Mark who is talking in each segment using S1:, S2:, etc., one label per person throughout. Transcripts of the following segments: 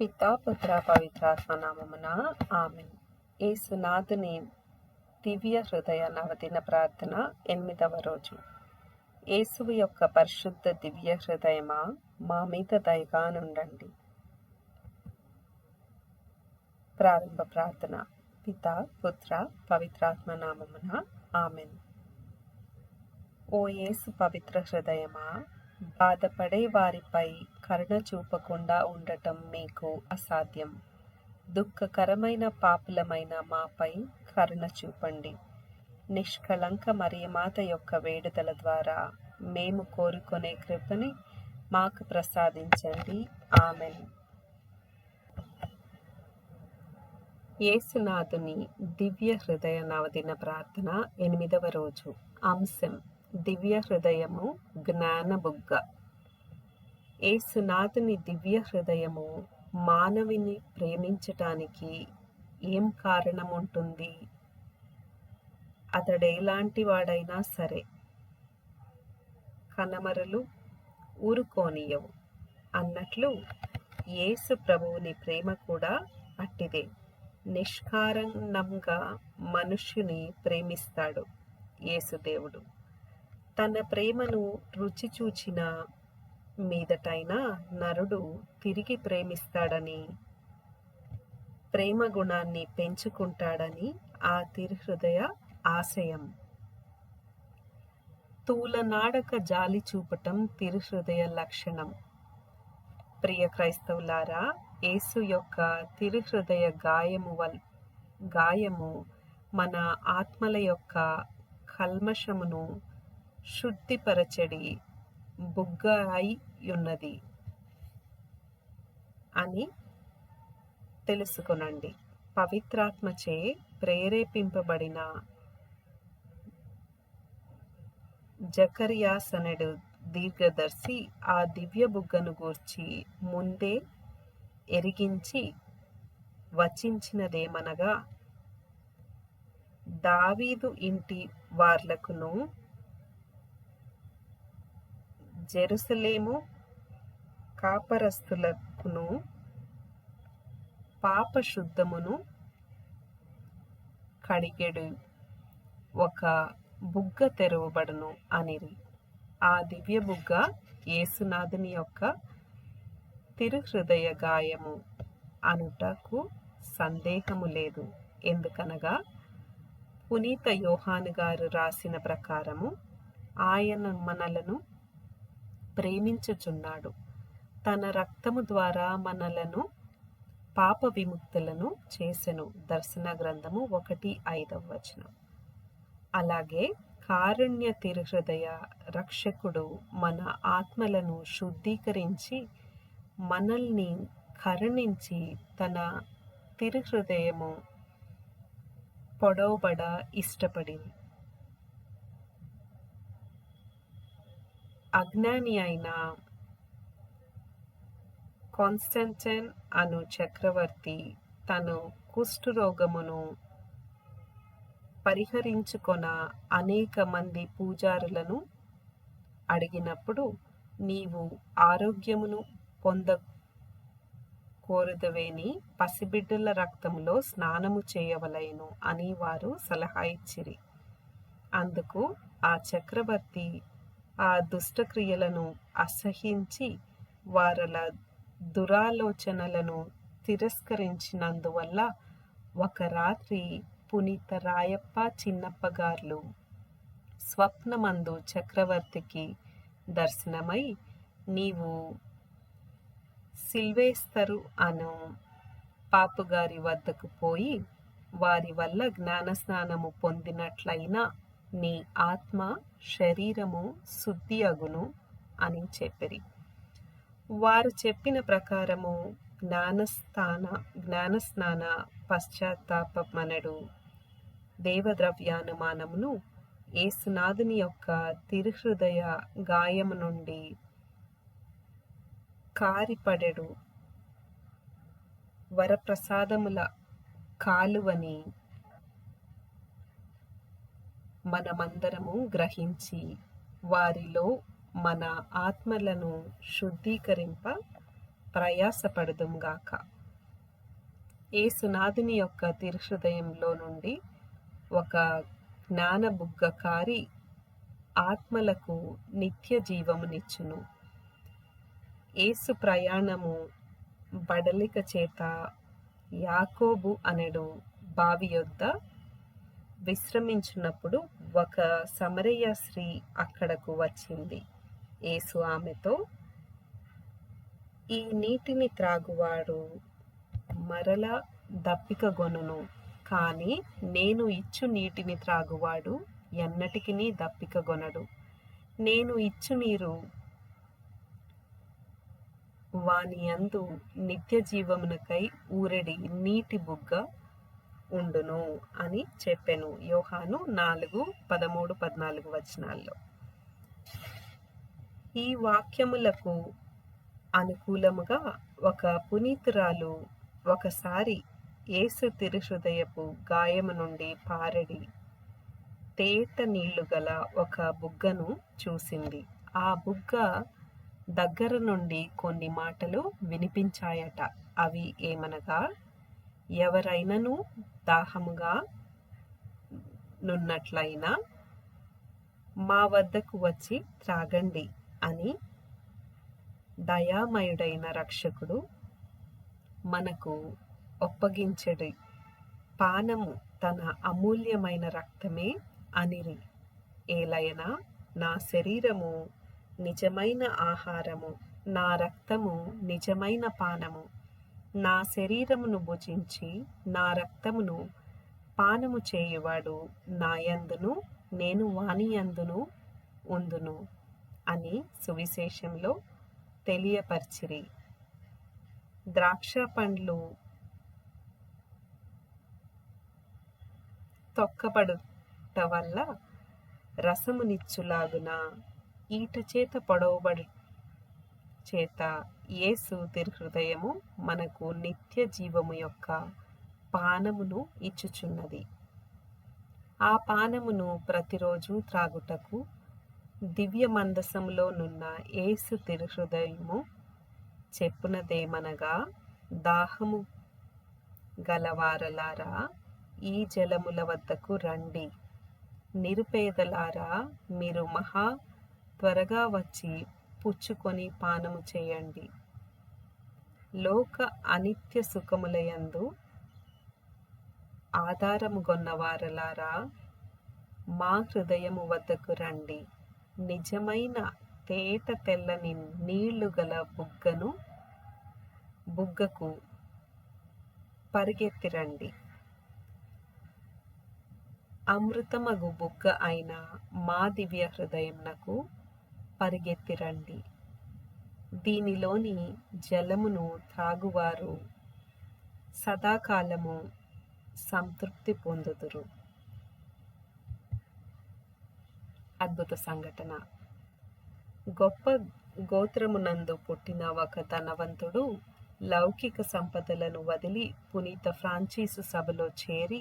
S1: పితా పుత్ర పవిత్రాత్మ నామమున ఆమె ఏసునాథుని దివ్య హృదయ నవదిన ప్రార్థన ఎనిమిదవ రోజు. యేసువు యొక్క పరిశుద్ధ దివ్య హృదయమా? మా మీద దయగా నుండండి. ప్రారంభ ప్రార్థన. పిత పుత్ర పవిత్రాత్మ నామమున ఆమెన్. ఓ యేసు పవిత్ర హృదయమా? బాధపడే వారిపై కరుణ చూపకుండా ఉండటం మీకు అసాధ్యం. దుఃఖకరమైన పాపులమైన మాపై కరుణ చూపండి. నిష్కళంక మరియమాత యొక్క వేడుదల ద్వారా మేము కోరుకునే కృపని మాకు ప్రసాదించండి. ఆమెన్. యేసునాథుని దివ్య హృదయ నవదిన ప్రార్థన ఎనిమిదవ రోజు. అంశం దివ్య హృదయము జ్ఞాన బుగ్గ. ఏసునాథుని దివ్య హృదయము మానవిని ప్రేమించటానికి ఏం కారణం ఉంటుంది అతడు ఎలాంటి వాడైనా సరే కనమరలు ఊరుకోనియవు. అన్నట్లు యేసు ప్రభువుని ప్రేమ కూడా అట్టిదే. నిష్కారణంగా మనుష్యుని ప్రేమిస్తాడు యేసుదేవుడు తన ప్రేమను రుచి చూచిన మీదటైనా నరుడు తిరిగి ప్రేమిస్తాడని ప్రేమ గుణాన్ని పెంచుకుంటాడని ఆ తిరుహృదయ ఆశయం. తూలనాడక జాలి చూపటం తిరుహృదయ లక్షణం. ప్రియ క్రైస్తవులారా యేసు యొక్క తిరుహృదయ గాయము వల్ గాయము మన ఆత్మల యొక్క కల్మషమును శుద్ధిపరచడి బుగ్గ అయి ఉన్నది అని తెలుసుకొనండి. పవిత్రాత్మచే ప్రేరేపింపబడిన జకర్యాసనుడు దీర్ఘదర్శి ఆ దివ్య బుగ్గను గూర్చి ముందే ఎరిగించి వచించినదేమనగా దావీదు ఇంటి వార్లకును జెరుసలేము కాపరస్తులకును పాపశుద్ధమును కడిగెడు. ఒక బుగ్గ తెరవబడును అనిరి. ఆ దివ్య బుగ్గ యేసునాథుని యొక్క తిరుహృదయ గాయము అనుటకు సందేహము లేదు. ఎందుకనగా పునీత యోహాను గారు రాసిన ప్రకారము ఆయన మనలను ప్రేమించుచున్నాడు. తన రక్తము ద్వారా మనలను పాప విముక్తులను చేసెను. దర్శన గ్రంథము ఒకటి ఐదవ వచనం. అలాగే కారుణ్య తిరుహృదయ రక్షకుడు మన ఆత్మలను శుద్ధీకరించి మనల్ని కరుణించి తన తిరుహృదయము పొడవబడ ఇష్టపడింది. అజ్ఞాని అయిన కాన్స్టంటైన్ అను చక్రవర్తి తను కుష్ఠరోగమును పరిహరించుకొన అనేక మంది పూజారులను అడిగినప్పుడు నీవు ఆరోగ్యమును పొంద కోరుదవేని పసిబిడ్డల రక్తంలో స్నానము చేయవలయను అని వారు సలహా ఇచ్చిరి. అందుకు ఆ చక్రవర్తి ఆ దుష్టక్రియలను అసహించి వారల దురాలోచనలను తిరస్కరించినందువల్ల ఒక రాత్రి పునీత రాయప్ప చిన్నప్ప గార్లు స్వప్నమందు చక్రవర్తికి దర్శనమై నీవు సిల్వేస్తరు అను పాపుగారి వద్దకు పోయి వారి వల్ల జ్ఞానస్నానము పొందినట్లయినా నీ ఆత్మ శరీరము శుద్ధి అగును అని చెప్పిరి. వారు చెప్పిన ప్రకారము జ్ఞానస్థాన జ్ఞానస్నాన పశ్చాత్తాపమనడు దేవద్రవ్యానుమానమును ఏసునాథుని యొక్క తిరుహృదయ గాయము నుండి కారిపడెడు వరప్రసాదముల కాలువని మనమందరము గ్రహించి వారిలో మన ఆత్మలను శుద్ధీకరింప ప్రయాసపడుదుంగాక ఏసునాథుని యొక్క తిరుహృదయంలో నుండి ఒక జ్ఞానబుగ్గ కారి ఆత్మలకు నిత్య జీవమునిచ్చును. ఏసు ప్రయాణము బడలిక చేత యాకోబు అనెడు బావి యొద్ద విశ్రమించినప్పుడు ఒక సమరయ్య స్త్రీ అక్కడకు వచ్చింది. యేసు ఆమెతో ఈ నీటిని త్రాగువాడు మరల దప్పికగొనును కానీ నేను ఇచ్చు నీటిని త్రాగువాడు ఎన్నటికి దప్పికగొనడు నేను ఇచ్చు నీరు వాని అందు నిత్య జీవమునకై ఊరెడి నీటి బుగ్గ ఉండును అని చెప్పాను. యోహాను నాలుగు పదమూడు పద్నాలుగు వచనాల్లో. ఈ వాక్యములకు అనుకూలముగా ఒక పునీతురాలు ఒకసారి ఏసు తిరుహృదయపు గాయము నుండి పారడి తేట నీళ్ళు గల ఒక బుగ్గను చూసింది. ఆ బుగ్గ దగ్గర నుండి కొన్ని మాటలు వినిపించాయట. అవి ఏమనగా ఎవరైనను దాహముగా నున్నట్లయినా మా వద్దకు వచ్చి త్రాగండి అని దయామయుడైన రక్షకుడు మనకు ఒప్పగించడి. పానము తన అమూల్యమైన రక్తమే అనిరి. ఏలైనా నా శరీరము నిజమైన ఆహారము నా రక్తము నిజమైన పానము. నా శరీరమును భుజించి నా రక్తమును పానము చేయువాడు నాయందును నేను వాణియందును ఉందును అని సువిశేషంలో తెలియపరిచిరి. ద్రాక్ష పండ్లు తొక్కబడుట వల్ల రసమునిచ్చులాగున ఈట చేత పొడవబడు చేత యేసు తిరుహృదయము మనకు నిత్య జీవము యొక్క పానమును ఇచ్చుచున్నది. ఆ పానమును ప్రతిరోజు త్రాగుటకు దివ్య మందసములోనున్న ఏసు తిరుహృదయము చెప్పునదేమనగా దాహము గలవారలారా ఈ జలముల వద్దకు రండి. నిరుపేదలారా మీరు మహా త్వరగా వచ్చి పుచ్చుకొని పానము చేయండి. లోక అనిత్య సుఖములయందు ఆధారము గొన్నవారలారా మా హృదయము వద్దకు రండి. నిజమైన తేట తెల్లని నీళ్ళు గల బుగ్గను బుగ్గకు పరిగెత్తిరండి అమృతమగు బుగ్గ అయిన మా దివ్య హృదయంనకు పరిగెత్తిరండి. దీనిలోని జలమును త్రాగువారు సదాకాలము సంతృప్తి పొందుదురు. అద్భుత సంఘటన. గొప్ప గోత్రమునందు పుట్టిన ఒక ధనవంతుడు లౌకిక సంపదలను వదిలి పునీత ఫ్రాంచీసు సభలో చేరి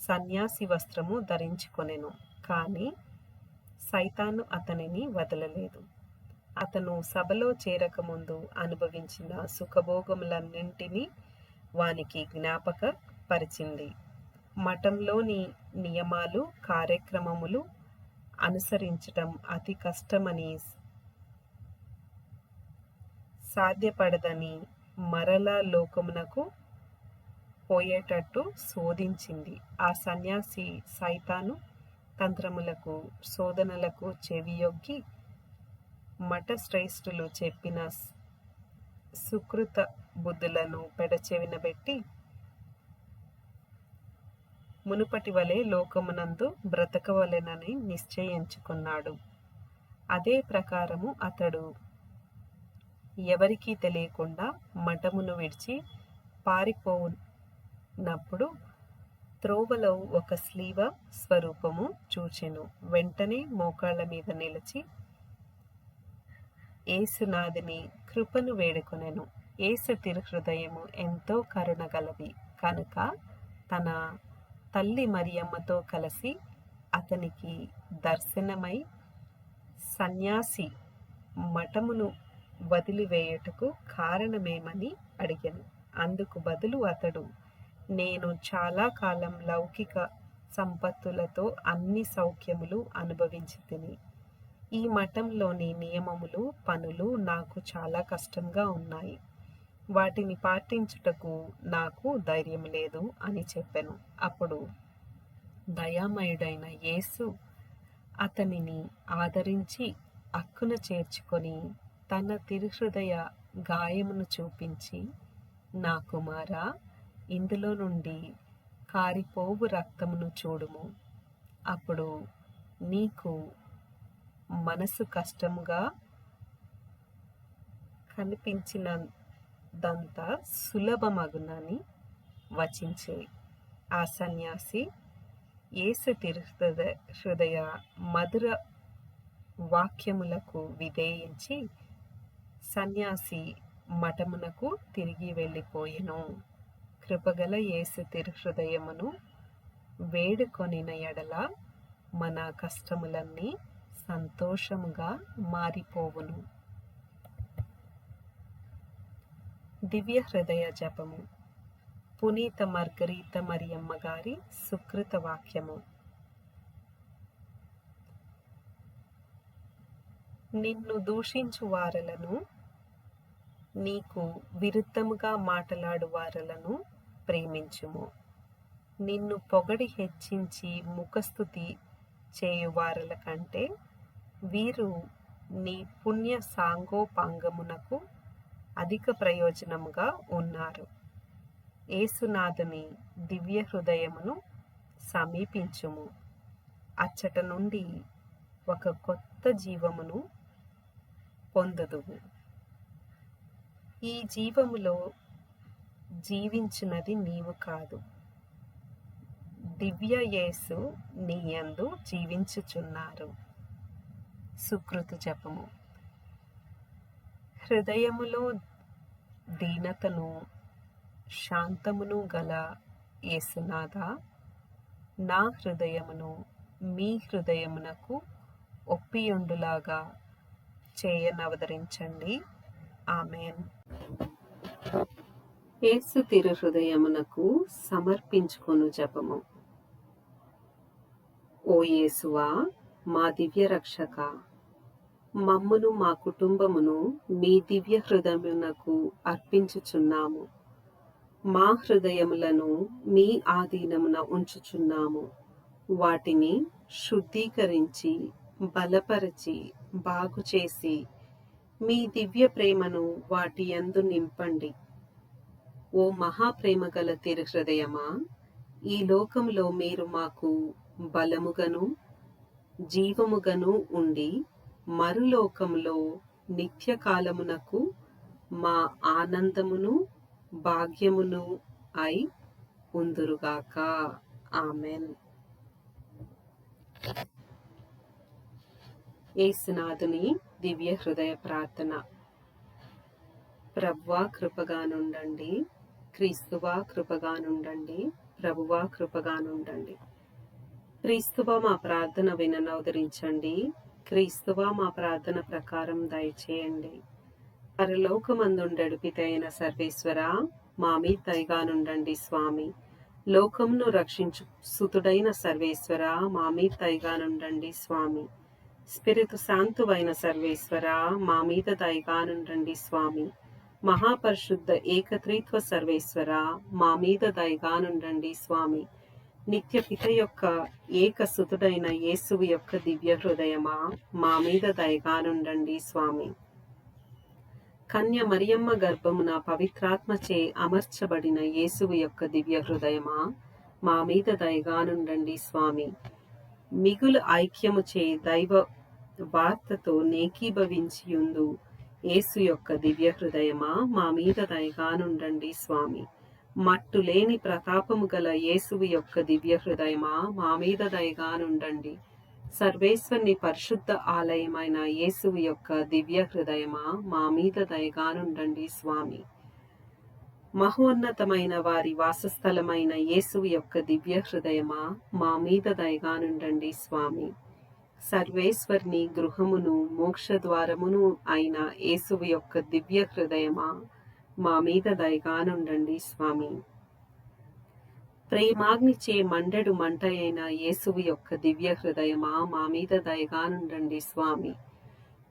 S1: సన్యాసి వస్త్రము ధరించుకొనెను. కానీ సైతాను అతనిని వదలలేదు. అతను సభలో చేరకముందు అనుభవించిన సుఖభోగములన్నింటినీ వానికి జ్ఞాపక పరిచింది మఠంలోని నియమాలు కార్యక్రమములు అనుసరించటం అతి కష్టమని సాధ్యపడదని మరల లోకమునకు పోయేటట్టు శోధించింది. ఆ సన్యాసి సైతాను తంత్రములకు శోధనలకు చెవియొగ్గి మఠ శ్రేష్ఠులు చెప్పిన సుకృత బుద్ధులను పెడచెవిన పెట్టి మునుపటి వలె లోకమునందు బ్రతకవలెనని నిశ్చయించుకున్నాడు. అదే ప్రకారము అతడు ఎవరికీ తెలియకుండా మఠమును విడిచి పారిపోనప్పుడు త్రోవలో ఒక స్లీవ స్వరూపము చూచెను. వెంటనే మోకాళ్ళ మీద నిలిచి ఏసునాథిని కృపను వేడుకొనెను. ఏసు తిరుహృదయము ఎంతో కరుణ గలది. కనుక తన తల్లి మరియమ్మతో కలిసి అతనికి దర్శనమై సన్యాసి మఠమును వదిలివేయుటకు కారణమేమని అడిగాను. అందుకు బదులు అతడు నేను చాలా కాలం లౌకిక సంపత్తులతో అన్ని సౌఖ్యములు అనుభవించి తిని ఈ మఠంలోని నియమములు పనులు నాకు చాలా కష్టంగా ఉన్నాయి. వాటిని పాటించుటకు నాకు ధైర్యం లేదు అని చెప్పాను. అప్పుడు దయామయుడైన యేసు అతనిని ఆదరించి అక్కున చేర్చుకొని తన తిరుహృదయ గాయమును చూపించి నా కుమారా ఇందులో నుండి కారిపోవు రక్తమును చూడుము. అప్పుడు నీకు మనసు కష్టముగా కనిపించినదంతా సులభమగునని వచించే ఆ సన్యాసి ఏసు తిరుహృద హృదయ మధుర వాక్యములకు విధేయించి సన్యాసి మఠమునకు తిరిగి వెళ్ళిపోయెను. కృపగల యేసు తిరుహృదయమును వేడుకొనిన ఎడల మన కష్టములన్నీ సంతోషముగా మారిపోవును. దివ్య హృదయ జపము. పునీత మార్గరీత మరియమ్మ గారి సుకృత వాక్యము. నిన్ను దూషించు వారలను నీకు విరుద్ధముగా మాటలాడు వారలను ప్రేమించుము. నిన్ను పొగడి హెచ్చించి ముఖస్థుతి చేయువారల కంటే వీరు నీ పుణ్య సాంగోపాంగమునకు అధిక ప్రయోజనముగా ఉన్నారు. ఏసునాథుని దివ్య హృదయమును సమీపించుము. అచ్చట నుండి ఒక కొత్త జీవమును పొందుదువు. ఈ జీవములో జీవించినది నీవు కాదు. దివ్య యేసు నీయందు జీవించుచున్నారు. సుకృతి జపము. హృదయములో దీనతను శాంతమును గల యేసునాథ నా హృదయమును మీ హృదయమునకు ఒప్పియుండులాగా చేయనవదరించండి. ఆమెన్. ఏసు తిరు హృదయమునకు సమర్పించుకొను జపము. ఓ యేసువా మా దివ్య రక్షక మమ్మును మా కుటుంబమును మీ దివ్య హృదయమునకు అర్పించుచున్నాము. మా హృదయములను మీ ఆధీనమున ఉంచుచున్నాము. వాటిని శుద్ధీకరించి బలపరచి బాగు చేసి మీ దివ్య ప్రేమను వాటి యందు నింపండి. ఓ మహాప్రేమ గల తిరు హృదయమా ఈ లోకంలో మీరు మాకు బలముగను జీవముగను ఉండి మరులోకంలో నిత్యకాలమునకు మా ఆనందమును భాగ్యమును అయి ఉందురుగాక. ఆమెన్. ఏసునాథుని దివ్య హృదయ ప్రార్థన. ప్రభువా కృపగా నుండండి. క్రీస్తువా కృపగానుండండి. ప్రభువా కృపగానుండండి. క్రీస్తువ క్రీస్తువా మా ప్రార్థన విననవదరించండి క్రీస్తువా మా ప్రార్థన ప్రకారం దయచేయండి. పరలోకమందుండడుపితైన సర్వేశ్వర మా మీ తైగానుండండి స్వామి. లోకంను రక్షించు సుతుడైన సర్వేశ్వర మా తైగానుండండి దయగానుండండి స్వామి. స్పిరితు శాంతువైన సర్వేశ్వర మా మీద దయగానుండండి స్వామి. మహాపరిశుద్ధ ఏకత్రిత్వ సర్వేశ్వర మా మీద దయగానుండండి స్వామి. నిత్య పిత యొక్క ఏకసుతుడైన యేసువు యొక్క దివ్య హృదయమా మా మీద దయగానుండండి స్వామి. కన్య మరియమ్మ గర్భమున పవిత్రాత్మచే అమర్చబడిన యేసువు యొక్క దివ్య హృదయమా మా మీద దయగానుండండి స్వామి. మిగులు ఐక్యముచే దైవ వార్తతో నేకీభవించియుందు యేసు యొక్క దివ్య హృదయమా మా మీద దయగానుండండి స్వామి. మట్టు లేని ప్రతాపము గల యేసువు యొక్క దివ్య హృదయమా మా మీద దయగానుండండి. సర్వేశ్వరుని పరిశుద్ధ ఆలయమైన యేసువు యొక్క దివ్య హృదయమా మా మీద దయగానుండండి స్వామి. మహోన్నతమైన వారి వాసస్థలమైన యేసువు యొక్క దివ్య హృదయమా మా మీద దయగానుండండి స్వామి. సర్వేశ్వరిని గృహమును మోక్షద్వారమును అయిన యేసువు యొక్క దివ్య హృదయమా? మా మీద దయగానుండండి స్వామి. ప్రేమాగ్నిచే మండెడు మంట అయిన యేసువు యొక్క దివ్య హృదయమా? మా మీద దయగానుండండి స్వామి.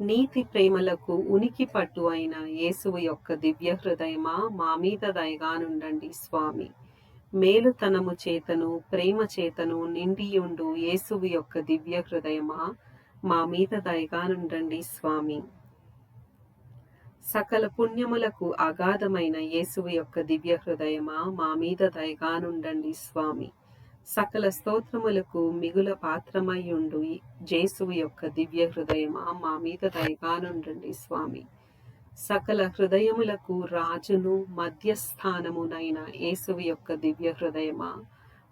S1: నీతి ప్రేమలకు ఉనికి పట్టు అయిన యేసువు యొక్క దివ్య హృదయమా? మా మీద దయగానుండండి స్వామి. మేలుతనము చేతను ప్రేమ చేతను నిండియుండు యేసువు యొక్క దివ్య హృదయమా? మా మీద దయగానుండండి స్వామి. సకల పుణ్యములకు అగాధమైన యేసువు యొక్క దివ్య హృదయమా? మా మీద దయగానుండండి స్వామి. సకల స్తోత్రములకు మిగుల పాత్రమయ్యుండు జేసువు యొక్క దివ్య హృదయమా? మా మీద దయగానుండండి స్వామి. సకల హృదయములకు రాజును మధ్యస్థానమునైన యేసువి యొక్క దివ్య హృదయమా?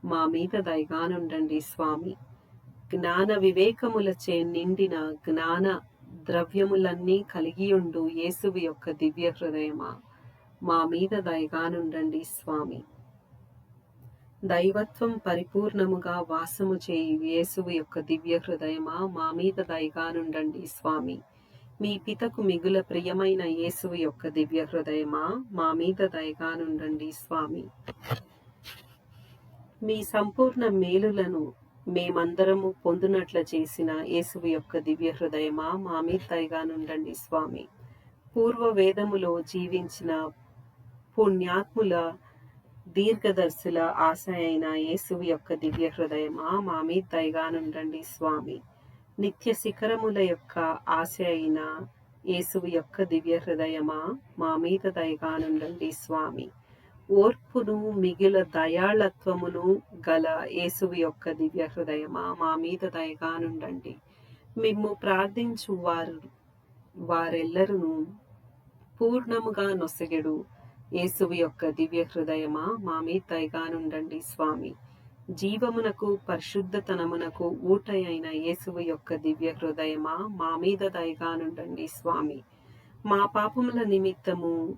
S1: మా మీద దయగానుండండి స్వామి. జ్ఞాన వివేకములచే నిండిన జ్ఞాన ద్రవ్యములన్నీ కలిగియుండు యేసువి యొక్క దివ్య హృదయమా? మా మీద దయగానుండండి స్వామి. దైవత్వం పరిపూర్ణముగా వాసము చేయు యేసువు యొక్క దివ్య హృదయమా? మా మీద దయగానుండండి స్వామి. మీ పితకు మిగుల ప్రియమైన యేసువు యొక్క దివ్య హృదయమా? మా మీద దయగానుండండి స్వామి. మీ సంపూర్ణ మేలులను మేమందరము పొందునట్ల చేసిన యేసువు యొక్క దివ్య హృదయమా? మా మీద దయగానుండండి స్వామి. పూర్వ వేదములో జీవించిన పుణ్యాత్ముల దీర్ఘదర్శుల ఆశ అయిన యేసువు యొక్క దివ్య హృదయమా? మా మీద దయగానుండండి స్వామి. నిత్య శిఖరముల యొక్క ఆశ అయిన యేసువు యొక్క దివ్య హృదయమా? మా మీద దయగానుండండి స్వామి. ఓర్పును మిగిల దయాళత్వమును గల యేసువు యొక్క దివ్య హృదయమా? మా మీద దయగానుండండి. మిమ్ము ప్రార్థించు వారు వారెల్లరూ పూర్ణముగా నొసగెడు యేసువు యొక్క దివ్య హృదయమా? మా మీద దయగానుండండి స్వామి. జీవమునకు పరిశుద్ధతనమునకు ఊట అయిన యేసువు యొక్క దివ్య హృదయమా? మా మీద దయగానుండండి స్వామి. మా పాపముల నిమిత్తము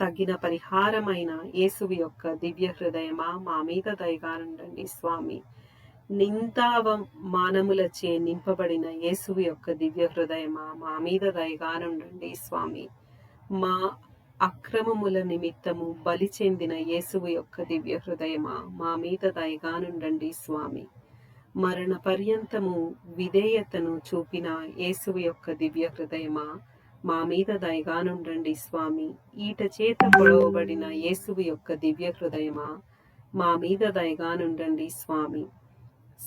S1: తగిన పరిహారమైన యేసువు యొక్క దివ్య హృదయమా? మా మీద దయగానుండండి స్వామి. నిందావ మానములచే నింపబడిన యేసువు యొక్క దివ్య హృదయమా? మా మీద దయగానుండండి స్వామి. మా అక్రమముల నిమిత్తము బలి చెందిన యేసువు యొక్క దివ్య హృదయమా? మా మీద దయగానుండండి స్వామి. మరణ పర్యంతము విధేయతను చూపిన యేసువు యొక్క దివ్య హృదయమా? మా మీద దయగానుండండి స్వామి. ఈట చేత పొడవబడిన యేసువు యొక్క దివ్య హృదయమా? మా మీద దయగానుండండి స్వామి.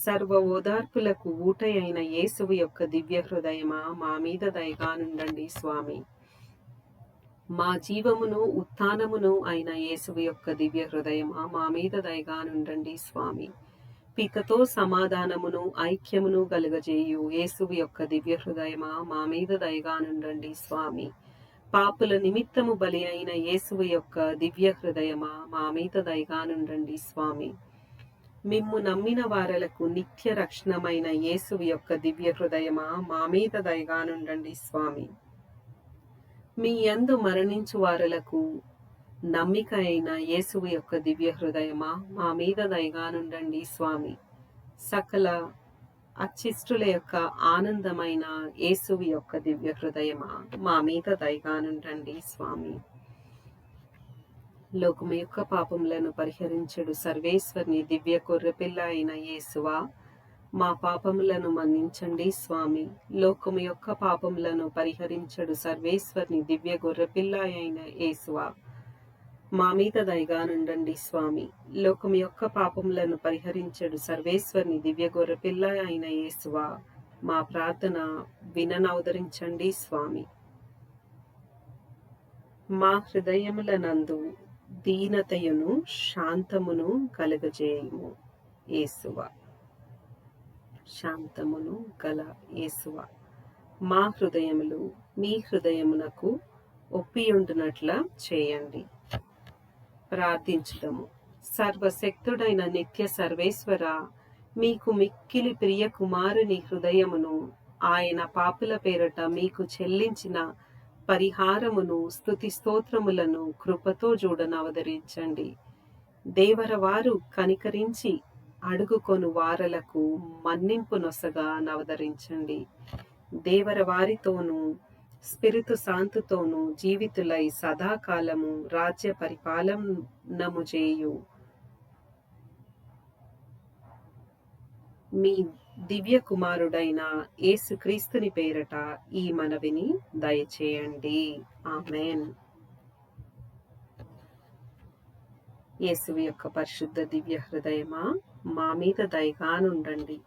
S1: సర్వ ఓదార్పులకు ఊటయైన యేసువు యొక్క దివ్య హృదయమా? మా మీద దయగానుండండి స్వామి. మా జీవమును ఉత్థానమును అయిన యేసువు యొక్క దివ్య హృదయమా మా మీద దయగానుండండి స్వామి. పితతో సమాధానమును ఐక్యమును కలుగజేయు యేసువు యొక్క దివ్య హృదయమా మా మీద దయగానుండండి స్వామి. పాపుల నిమిత్తము బలి అయిన యేసువు యొక్క దివ్య హృదయమా మా మీద దయగానుండండి స్వామి. మిమ్ము నమ్మిన వారలకు నిత్య రక్షణమైన యేసువు యొక్క దివ్య హృదయమా మా మీద దయగానుండండి స్వామి. మీ యందు మరణించు వారలకు నమ్మిక అయిన యేసువు యొక్క దివ్య హృదయమా? మా మీద దయగానుండండి స్వామి. సకల అచిష్టుల యొక్క ఆనందమైన యేసువు యొక్క దివ్య హృదయమా? మా మీద దయగానుండండి స్వామి. లోకము యొక్క పాపములను పరిహరించడు. సర్వేశ్వరిని దివ్య కొర్రెపిల్ల అయిన యేసువా మా పాపములను మన్నించండి స్వామి. లోకము యొక్క పాపములను పరిహరించడు సర్వేశ్వరిని దివ్య గొర్రెపిల్ల అయిన యేసువా. మా మీద దయగానుండండి స్వామి. లోకము యొక్క పాపములను పరిహరించడు సర్వేశ్వరిని దివ్య గొర్రెపిల్ల అయిన యేసువా. మా ప్రార్థన విననవదరించండి స్వామి. మా హృదయములనందు దీనతయును శాంతమును కలుగజేయము యేసువా. శాంతమును గల యేసువ. మా హృదయములు మీ హృదయమునకు ఒప్పియుండునట్ల చేయండి. ప్రార్థించడము సర్వశక్తుడైన నిత్య సర్వేశ్వర మీకు మిక్కిలి ప్రియ కుమారుని హృదయమును ఆయన పాపుల పేరట మీకు చెల్లించిన పరిహారమును స్థుతి స్తోత్రములను కృపతో చూడనవదరించండి దేవరవారు కనికరించి అడుగుకొను వారలకు మన్నింపు నొసగా నవదరించండి. దేవర వారితోనూ స్పిరితు శాంతితోనూ జీవితులై సదాకాలము రాజ్య పరిపాలనము చేయు. మీ దివ్య కుమారుడైన యేసుక్రీస్తుని పేరట ఈ మనవిని దయచేయండి. ఆమెన్. యేసు యొక్క పరిశుద్ధ దివ్య హృదయమా? మా మీద దయగానుండండి.